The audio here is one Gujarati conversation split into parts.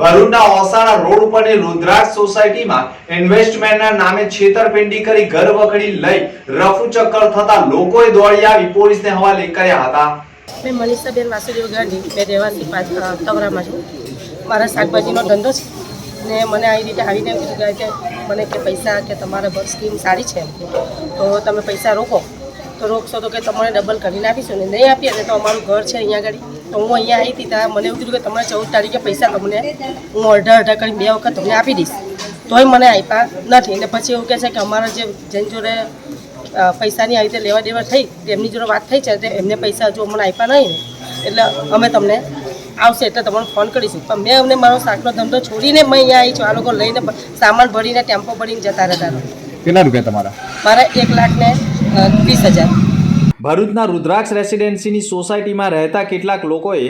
ભરૂચના ઓસાણા રોડ ઉપરની રુદ્રાક્ષ સોસાયટીમાં ઇન્વેસ્ટમેન્ટના નામે છેતરપિંડી કરી ઘર વખડી લઈ રફુ ચક્કર થતા લોકોએ દોડી આવી પોલીસને હવાલે કર્યા હતા. મેં મનીષાબેન વાસુદેવ ગાંધી મેં રહેવાસી તવરામાં છું. મારા શાકભાજીનો ધંધો છે. ને મને આવી રીતે આવીને કીધું કે, મને કે પૈસા કે તમારા બસ સ્કીમ સારી છે તો તમે પૈસા રોકો. તો રોકશો તો કે તમને ડબલ કરીને આપીશું. ને નહીં આપીએ તો અમારું ઘર છે અહીંયા આગળ. તો હું અહીંયા આવી હતી ત્યાં મને એવું કીધું કે તમારે ચૌદ તારીખે પૈસા તમને હું અડધા અડધા કરીને બે વખત તમને આપી દઈશ. તોય મને આપ્યા નથી. ને પછી એવું કહે છે કે અમારા જે જેની જોડે પૈસાની આવી રીતે લેવા દેવા થઈ તેમની જોડે વાત થઈ છે એમને પૈસા હજુ અમને આપ્યા નહીં. એટલે અમે તમને આવશે એટલે તમને ફોન કરીશું. પણ મેં અમને મારો શાકનો ધંધો છોડીને મેં અહીંયા આવી છું. આ લોકો લઈને સામાન ભરીને ટેમ્પો ભરીને જતા રહેતા કેટલા રૂપિયા તમારા? મારા એક લાખ ને વીસ હજાર. ભરૂચના રુદ્રાક્ષ રેસિડેન્સીની સોસાયટીમાં રહેતા કેટલાક લોકોએ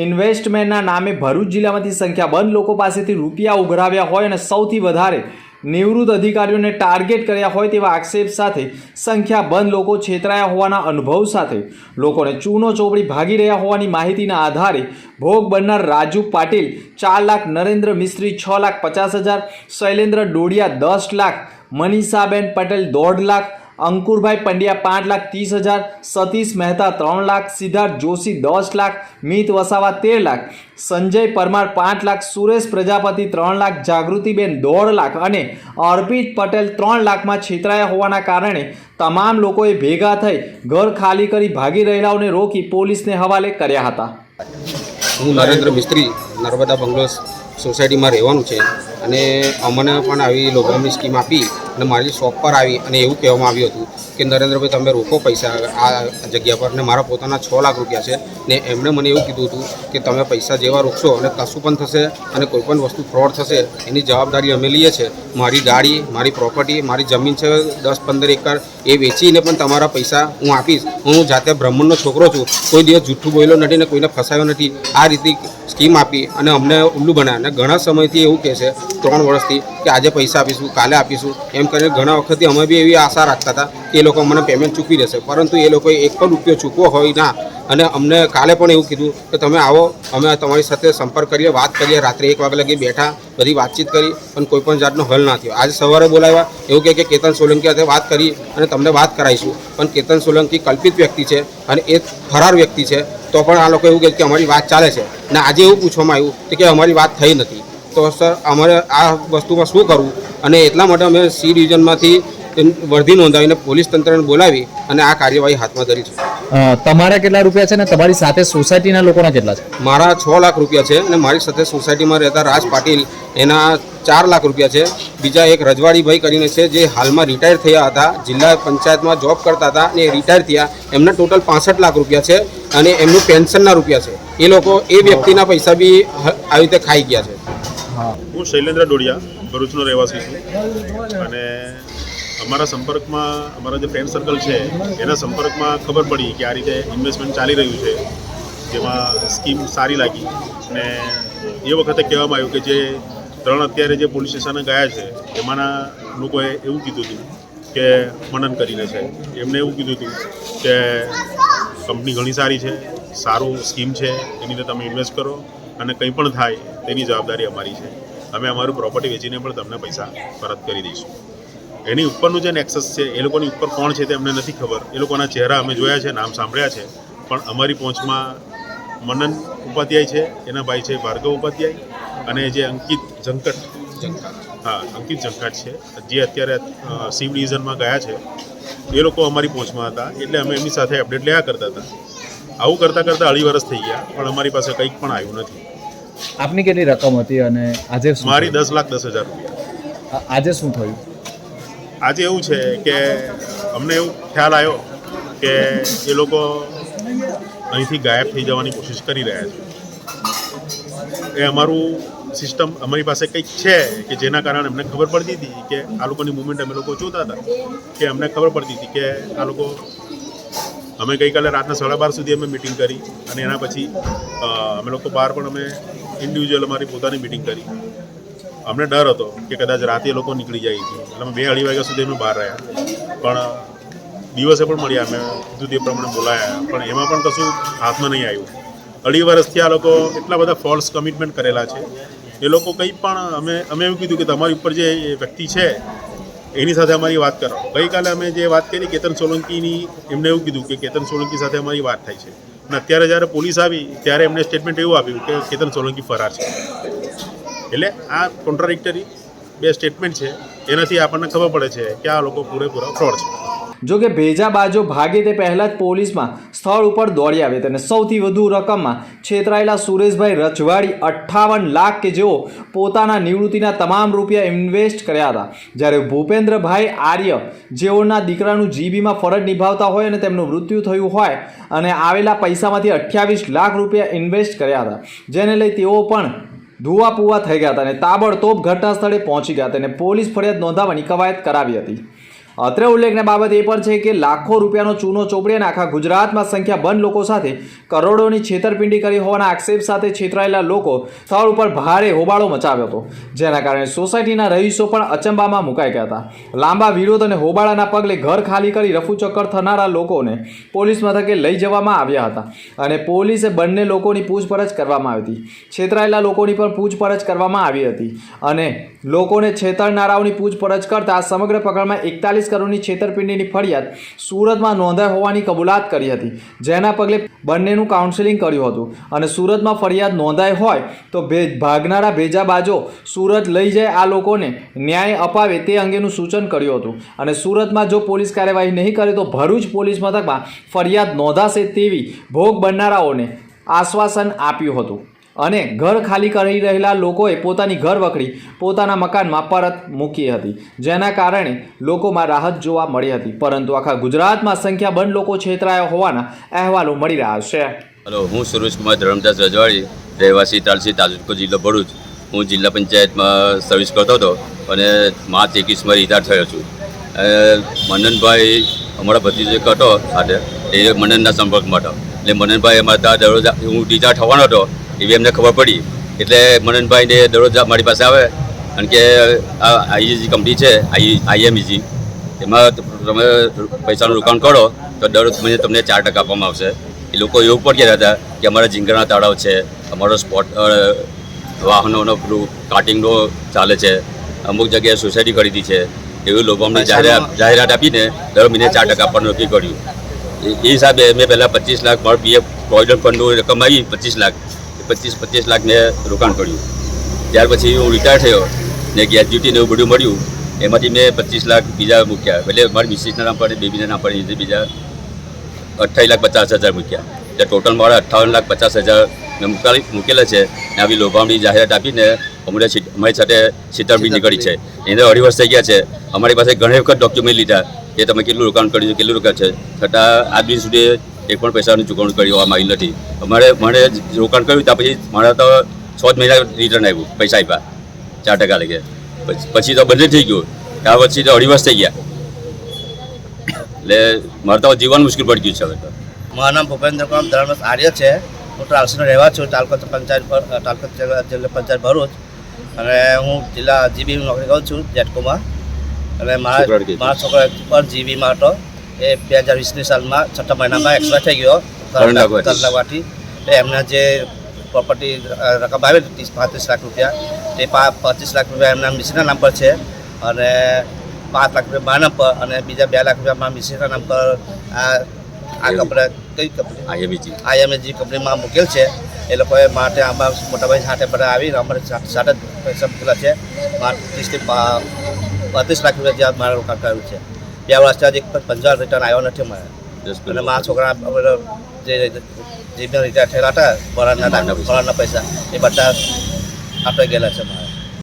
ઇન્વેસ્ટમેન્ટના નામે ભરૂચ જિલ્લામાંથી સંખ્યાબંધ લોકો પાસેથી રૂપિયા ઉઘરાવ્યા હોય અને સૌથી વધારે નિવૃત્ત અધિકારીઓને ટાર્ગેટ કર્યા હોય તેવા આક્ષેપ સાથે સંખ્યાબંધ લોકો છેતરાયા હોવાના અનુભવ સાથે લોકોને ચૂનો ચોપડી ભાગી રહ્યા હોવાની માહિતીના આધારે ભોગ બનનાર રાજુ પાટીલ, ચાર લાખ નરેન્દ્ર મિસ્ત્રી, છ લાખ પચાસ હજાર, શૈલેન્દ્ર ડોડિયા, દસ લાખ, મનીષાબેન પટેલ, દોઢ લાખ અંકુરભાઈ પંડ્યા પાંચ લાખ ત્રીસ હજાર, સતીશ મહેતા ત્રણ લાખ, સિદ્ધાર્થ જોશી દસ લાખ, મિત વસાવા તેર લાખ, સંજય પરમાર પાંચ લાખ, સુરેશ પ્રજાપતિ ત્રણ લાખ, જાગૃતિબેન દોઢ લાખ અને અર્પિત પટેલ ત્રણ લાખમાં છેતરાયા હોવાના કારણે તમામ લોકોએ ભેગા થઈ ઘર ખાલી કરી ભાગી રહેલાઓને રોકી પોલીસને હવાલે કર્યા હતા. હું નરેન્દ્ર મિસ્ત્રી નર્મદા બંગલોસ સોસાયટીમાં રહેવાનું છે. અને અમને પણ આવી લોકોની સ્કીમ આપી અને મારી શોપ પર આવી અને એવું કહેવામાં આવ્યું હતું કે, નરેન્દ્રભાઈ, તમે રોકો પૈસા આ જગ્યા પર ને મારા પોતાના છ લાખ રૂપિયા છે. ને એમણે મને એવું કીધું હતું કે, તમે પૈસા જેવા રોકશો અને કશું પણ થશે અને કોઈ પણ વસ્તુ ફ્રોડ થશે, એની જવાબદારી અમે લઈએ છીએ. મારી ગાડી, મારી પ્રોપર્ટી, મારી જમીન છે દસ પંદર એકર, એ વેચીને પણ તમારા પૈસા હું આપીશ. હું જાતે બ્રાહ્મણનો છોકરો છું. કોઈ દિવસ જૂઠું બોલ્યો નથી ને કોઈને ફસાયો નથી. આ રીતે સ્કીમ આપી અને અમને ઉલ્લુ બનાવ્યા. અને ઘણા સમયથી એવું કહે છે ત્રણ વર્ષથી કે આજે પૈસા આપીશું, કાલે આપીશું. એમ કરીને ઘણા વખતથી અમે બી એવી આશા રાખતા હતા કે એ લોકો મને પેમેન્ટ ચૂકવી દેશે. પરંતુ એ લોકોએ એક પણ રૂપિયો ચૂકવો હોય ના. અને અમને કાલે પણ એવું કીધું કે તમે આવો, અમે તમારી સાથે સંપર્ક કરીએ, વાત કરીએ. રાત્રે એક વાગે લગી બેઠા, બધી વાતચીત કરી પણ કોઈ પણ જાતનો હલ ના થયો. આજે સવારે બોલાવ્યા, એવું કહે કે કેતન સોલંકી સાથે વાત કરી અને તમને વાત કરાવીશું. પણ કેતન સોલંકી કલ્પિત વ્યક્તિ છે અને એ ફરાર વ્યક્તિ છે. તો પણ આ લોકો એવું કહે કે અમારી વાત ચાલે છે. અને આજે એવું પૂછવામાં આવ્યું કે અમારી વાત થઈ નથી. તો સર અમારે આ વસ્તુમાં શું કરવું? અને એટલા માટે અમે સી ડિવિઝનમાંથી વર્ધી નોંધાવીને પોલીસ તંત્રને બોલાવી અને આ કાર્યવાહી હાથમાં ધરી છે. તમારા કેટલા રૂપિયા છે ને તમારી સાથે સોસાયટીના લોકોના કેટલા છે? મારા છ લાખ રૂપિયા છે અને મારી સાથે સોસાયટીમાં રહેતા રાજ પાટીલ એના ચાર લાખ રૂપિયા છે. બીજા એક રજવાડીભાઈ કરીને છે જે હાલમાં રિટાયર થયા હતા જિલ્લા પંચાયતમાં જોબ કરતા હતા અને રિટાયર થયા. એમના ટોટલ પાસઠ લાખ રૂપિયા છે અને એમનું પેન્શનના રૂપિયા છે. એ લોકો એ વ્યક્તિના પૈસા બી આવી રીતે ખાઈ ગયા છે. હું. શૈલેન્દ્ર ડોડિયા, ભરૂચનો રહેવાસી છું. અને અમારા સંપર્કમાં, અમારા જે ફ્રેન્ડ સર્કલ છે, એના સંપર્કમાં ખબર પડી કે આ રીતે ઇન્વેસ્ટમેન્ટ ચાલી રહ્યું છે, જેમાં સ્કીમ સારી લાગી. અને એ વખતે કહેવામાં આવ્યું કે જે ત્રણ અત્યારે જે પોલીસ સ્ટેશને ગયા છે, એમાંના લોકોએ એવું કીધું હતું કે મનન કરીને છે. એમને એવું કીધું હતું કે કંપની ઘણી સારી છે, સારું સ્કીમ છે, એની અંદર તમે ઇન્વેસ્ટ કરો અને કંઈ પણ થાય તેની જવાબદારી અમારી છે. અમે અમારું પ્રોપર્ટી વેચીને પણ તમને પૈસા પરત કરી દઈશું. એની ઉપરનું જે નેક્સસ છે, એ લોકોની ઉપર કોણ છે તે અમને નથી ખબર. એ લોકોના ચહેરા અમે જોયા છે, નામ સાંભળ્યા છે. પણ અમારી પહોંચમાં મનન ઉપાધ્યાય છે, એના ભાઈ છે ભાર્ગવ ઉપાધ્યાય અને જે અંકિત જંકટ હા, અંકિત જંકટ છે. જે અત્યારે સી ડિવિઝનમાં ગયા છે. એ લોકો અમારી પહોંચમાં હતા. એટલે અમે એમની સાથે અપડેટ લેયા કરતા હતા. આવું કરતાં કરતાં અઢી વર્ષ થઈ ગયા, પણ અમારી પાસે કંઈક પણ આવ્યું નથી. આપની કેટલી રકમ હતી અને આજે મારી દસ લાખ દસ હજાર. રૂપિયા આજે શું થયું? આજે એવું છે કે અમને એવું ખ્યાલ આવ્યો કે એ લોકો અહીંથી ગાયબ થઈ જવાની કોશિશ કરી રહ્યા છે. એ અમારું સિસ્ટમ અમારી પાસે કંઈક છે કે જેના કારણે અમને ખબર પડતી હતી કે આ લોકોની મુવમેન્ટ અમે લોકો જોતા હતા કે અમને ખબર પડતી હતી કે આ લોકો અમે ગઈકાલે રાતના સાડા બાર સુધી અમે મિટિંગ કરી અને એના પછી અમે લોકો બહાર પણ અમે ઇન્ડિવિજ્યુઅલ અમારી પોતાની મિટિંગ કરી. અમને ડર હતો કે કદાચ રાતે એ લોકો નીકળી જાય એટલે અમે બે અઢી વાગ્યા સુધી અમે બહાર રહ્યા. પણ દિવસે પણ મળ્યા, અમે કીધું તે પ્રમાણે બોલાયા. પણ એમાં પણ કશું હાથમાં નહીં આવ્યું. અઢી વર્ષથી આ લોકો એટલા બધા ફોલ્સ કમિટમેન્ટ કરેલા છે. એ લોકો કંઈ પણ અમે અમે એવું કીધું કે તમારી ઉપર જે વ્યક્તિ છે, એની સાથે અમારી વાત કરો. ગઈકાલે અમે જે વાત કરી, કેતન સોલંકીની, એમને એવું કીધું કે કેતન સોલંકી સાથે અમારી વાત થાય છે. અને અત્યારે જ્યારે પોલીસ આવી, ત્યારે એમને સ્ટેટમેન્ટ એવું આપ્યું કે કેતન સોલંકી ફરાર છે. એટલે આ કોન્ટ્રાડિક્ટરી બે સ્ટેટમેન્ટ છે. એનાથી આપણને ખબર પડે છે કે આ લોકો પૂરેપૂરા ફ્રોડ છે. જો કે ભેજા બાજો ભાગે તે પહેલાં જ પોલીસમાં સ્થળ ઉપર દોડી આવી અને સૌથી વધુ રકમમાં છેતરાયેલા સુરેશભાઈ રજવાડી અઠ્ઠાવન લાખ કે જેઓ પોતાના નિવૃત્તિના તમામ રૂપિયા ઇન્વેસ્ટ કર્યા હતા. જ્યારે ભૂપેન્દ્રભાઈ આર્ય જેઓના દીકરાનું જીબીમાં ફરજ નિભાવતા હોય અને તેમનું મૃત્યુ થયું હોય અને આવેલા પૈસામાંથી અઠ્યાવીસ લાખ રૂપિયા ઇન્વેસ્ટ કર્યા હતા, જેને લઈ તેઓ પણ ધુવાપુવા થઈ ગયા હતા અને તાબડતોબ ઘટના સ્થળે પહોંચી ગયા હતા અને પોલીસ ફરિયાદ નોંધાવવાની કવાયત કરાવી હતી. અત્રે ઉલ્લેખની બાબત એ પણ છે કે લાખો રૂપિયાનો ચૂનો ચોપડી અને આખા ગુજરાતમાં સંખ્યાબંધ લોકો સાથે કરોડોની છેતરપિંડી કરી હોવાના આક્ષેપ સાથે છેતરાયેલા લોકો સ્થળ ઉપર ભારે હોબાળો મચાવ્યો હતો. જેના કારણે સોસાયટીના રહીશો પણ અચંબામાં મુકાઈ ગયા હતા. લાંબા વિરોધ અને હોબાળાના પગલે ઘર ખાલી કરી રફુચક્કર થનારા લોકોને પોલીસ મથકે લઈ જવામાં આવ્યા હતા અને પોલીસે બંને લોકોની પૂછપરછ કરવામાં આવી હતી. છેતરાયેલા લોકોની પણ પૂછપરછ કરવામાં આવી હતી અને લોકોને છેતરનારાઓની પૂછપરછ કરતા સમગ્ર પ્રકરણમાં એકતાલીસ કરોડની છેતરપિંડીની ફરિયાદ સુરતમાં નોંધાઈ હોવાની કબૂલાત કરી હતી. જેના પગલે બંનેનું કાઉન્સેલિંગ કર્યું હતું. અને સુરતમાં ફરિયાદ નોંધાઈ હોય તો ભાગનારા ભેજાબાજો સુરત લઈ જાય આ લોકોને ન્યાય અપાવે તે અંગેનું સૂચન કર્યું હતું. અને સુરતમાં જો પોલીસ કાર્યવાહી નહીં કરે તો ભરૂચ પોલીસ મથકમાં ફરિયાદ નોંધાશે તેવી ભોગ બનનારાઓને આશ્વાસન આપ્યું હતું. અને ઘર ખાલી કરી રહેલા લોકોએ પોતાની ઘર વખરી પોતાના મકાનમાં પરત મૂકી હતી, જેના કારણે લોકોમાં રાહત જોવા મળી હતી. પરંતુ આખા ગુજરાતમાં સંખ્યાબંધ લોકો છેતરાયા હોવાના અહેવાલો મળી રહ્યા છે. હલો, હું સુરેશકુમાર ધરમદાસ રજવાડી, રહેવાસી તાલસી તાલુકો જિલ્લો ભરૂચ. હું જિલ્લા પંચાયતમાં સર્વિસ કરતો હતો અને માર્ચ એકવીસમાં રિટાયર થયો છું. મનનભાઈ અમારા ભત્રીજો હતો સાથે એ મનનના સંપર્કમાં હતો એટલે મનનભાઈ અમારા દરરોજ હું રિટાયર થવાનો હતો. એવી એમને ખબર પડી. એટલે મનનભાઈને દરરોજ મારી પાસે આવે. કારણ કે આ આઈજી કંપની છે આઈ આઈએમઈજી. એમાં તમે પૈસાનું રોકાણ કરો તો દરરોજ મહિને તમને ચાર ટકા આપવામાં આવશે. એ લોકો એવું પણ કહેતા હતા કે અમારા ઝીંગરના તળાવ છે અમારો સ્પોટ વાહનોનો પેલું કાર્ટિંગનો ચાલે છે અમુક જગ્યાએ સોસાયટી ખરીદી છે. એવી લોકો અમને જાહેરાત જાહેરાત આપીને દર મહિને ચાર ટકા આપવાનું નક્કી કર્યું. એ હિસાબે મેં પહેલાં પચીસ લાખ મારું પીએફ પ્રોવિડન્ટ ફંડનું રકમ આવી પચીસ લાખ. પચીસ પચીસ લાખને રોકાણ કર્યું. ત્યાર પછી હું રિટાયર થયો ને ગ્રેજ્યુટી ને એવું બધું મળ્યું. એમાંથી મેં પચીસ લાખ બીજા મૂક્યા. એટલે મારી મિસિસના નામ પર બેબીના નામ એ બીજા અઠ્ઠાવીસ લાખ પચાસ હજાર મૂક્યા. એટલે ટોટલ મારા અઠ્ઠાવન લાખ પચાસ હજાર મેં મૂકાલી, મૂકેલા છે. ને આવી લોભામણી જાહેરાત આપીને અમને અમારી સાથે છેતરપિંડી નીકળી છે. એને અઢી વર્ષ થઈ ગયા છે. અમારી પાસે ઘણી વખત ડોક્યુમેન્ટ લીધા કે તમે કેટલું રોકાણ કર્યું કેટલું રોકાણ છે. છતાં આજ દિન સુધી એક પણ પૈસાની ચૂકવણી કરવામાં આવી નથી. અમારે મને રોકાણ કર્યું ત્યાં પછી મારા તો છ જ મહિના રિટર્ન આવ્યું પૈસા આપ્યા ચાર ટકા લગે પછી તો બંધ થઈ ગયું. ત્યાર પછી તો અઢી વર્ષ થઈ ગયા. એટલે મારે તો જીવન મુશ્કેલ પડી ગયું છે હવે તો. મારું નામ ભૂપેન્દ્ર કુમાર ધર્મસ આર્ય છે. હું ટ્રાન્સનો રહેવા છું તાલુકા પંચાયત પર તાલુકા જિલ્લા પંચાયત ભરૂચ. અને હું જિલ્લા જીબી નોકરી કરું છું જેટકોમાં અને મારા મારા છોકરા પર જીબીમાં હતો. એ બે હજાર વીસની સાલમાં છઠ્ઠા મહિનામાં એક્સપાયર થઈ ગયો. કરંડાગવાથી એટલે એમના જે પ્રોપર્ટી રકમ આવે ત્રીસ પાંત્રીસ લાખ રૂપિયા તે પા પચીસ લાખ રૂપિયા એમના મિસિના નામ પર છે. અને પાંચ લાખ રૂપિયા મારા પર અને બીજા બે લાખ રૂપિયા મારા મિસિના નામ પર આ આ કંપની કઈ કંપની આઈએમઈજી આઈએમએજી કંપનીમાં મૂકેલ છે. એ લોકોએ માટે આમાં મોટાભાઈ સાથે બધા આવીને અમારે સાથે જ પૈસા મૂકેલા છે. ત્રીસથી પાંત્રીસ લાખ રૂપિયા જ્યાં મારા રોકાણ કર્યું છે. બે વર્ષથી આજે એક પણ રિટર્ન આવ્યો નથી મારે અને મારા છોકરા જે જે રિટાયર થયેલા હતા ભરણના ભરણના પૈસા એ બધા આપણે ગયેલા છે મારા.